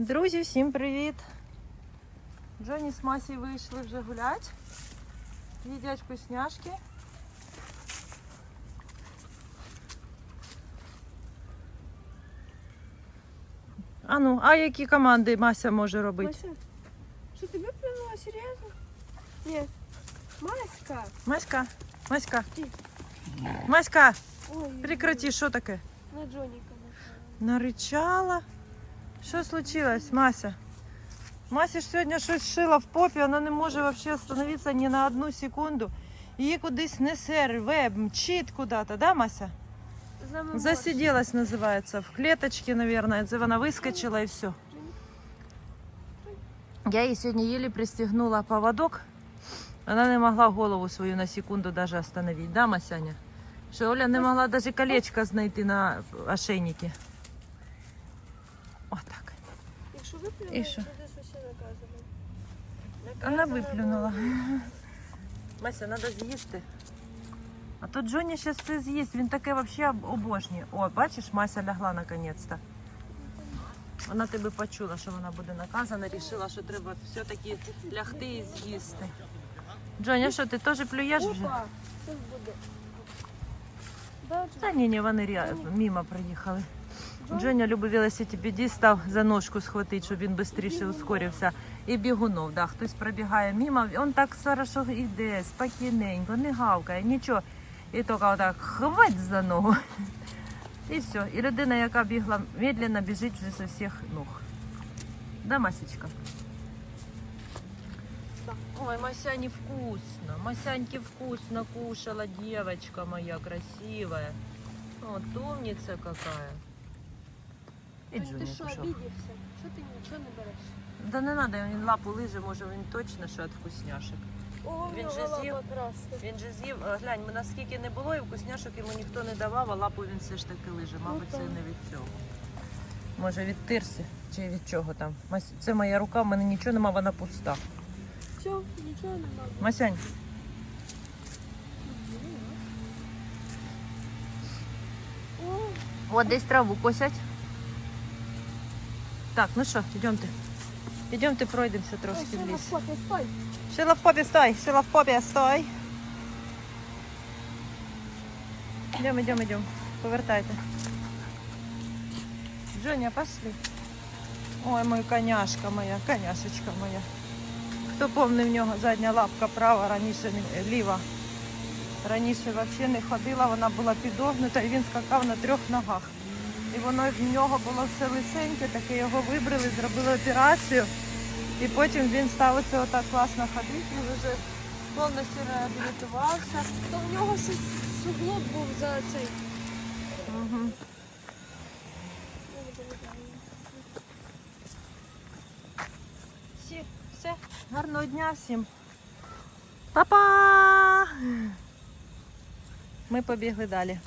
Друзі, всім привіт! Джоні з Масі вийшли вже гулять. Їдять вкусняшки. А ну, а які команди Мася може робити? Мася, що ти виплюнула, серйозно? Ні. Маська. Маська, Маська, Маська, Ой, прекрати, що таке? На Джоніка Наричала. Що случилось, Мася? Мася ж сьогодні щось шила в попі, вона не може вообще остановитися ні на одну секунду. Її кудись несе, рве, мчить куди-то, да, Мася? Засиделась, називається. В клеточці, мабуть, вона вискочила і все. Я їй сьогодні еле пристегнула поводок. Вона не могла голову свою на секунду даже остановить, да, Масяня? Що Оля не могла даже колечко знайти на ошейнике. Отак. Якщо виплюнула, І що? усе наказано. Вона виплюнула. Мася, треба з'їсти. А то Джоні зараз це з'їсть, він таке взагалі обожнює. О, бачиш, Мася лягла наконець-то. Вона тебе почула, що вона буде наказана, рішила, що треба все-таки лягти і з'їсти. Джоня, що ти теж плюєш вже? Опа, що буде? Да, Та ні, ні, вони ря... мимо приїхали. Джон- Джоня любить велосипедист, став за ножку схватити, щоб він швидше ускорився. І бігунов, да, хтось пробігає мимо, він так хорошо йде, спокійненько, не гавкає, нічого. І тільки отак хвать за ногу. І все. І людина, яка бігла медленно, біжить вже з усіх ног. Да, Масечка? Ой, Масяне вкусно. Масяньке вкусно кушала девочка моя красивая. Вот умница какая. І Ти що, пішов. обідівся? Що ти нічого не береш? Да не надо, він лапу лиже, може він точно що від вкусняшок. О, Він же з'їв. Він же з'їв, е, глянь, ми наскільки не було, і вкусняшок йому ніхто не давав, а лапу він все ж таки лиже. Мабуть, це так. не від цього. Може від тирси чи від чого там. Мась, це моя рука, в мене нічого нема, вона пуста. Все, нічого не треба. Масянь, О, от десь траву косять. Так, ну що, йдемте. Йдемте пройдемося трошки ще в ліс. в попі, стой, шила в попі, стой. Йдемо, йдемо, йдемо. Повертайте. Джоня, пошли. Ой, мой коняшка моя, коняшечка моя. Хто помнив в нього задня лапка права, раніше не- ліва. Раніше взагалі не ходила, вона була підогнута і він скакав на трьох ногах. І воно в нього було все лисеньке, таке його вибрали, зробили операцію. І потім він став оце отак класно ходити, він вже повністю реабілітувався. То в нього суглоб був за цей. Угу. Всі, все. Гарного дня всім. Па-па! Ми побігли далі.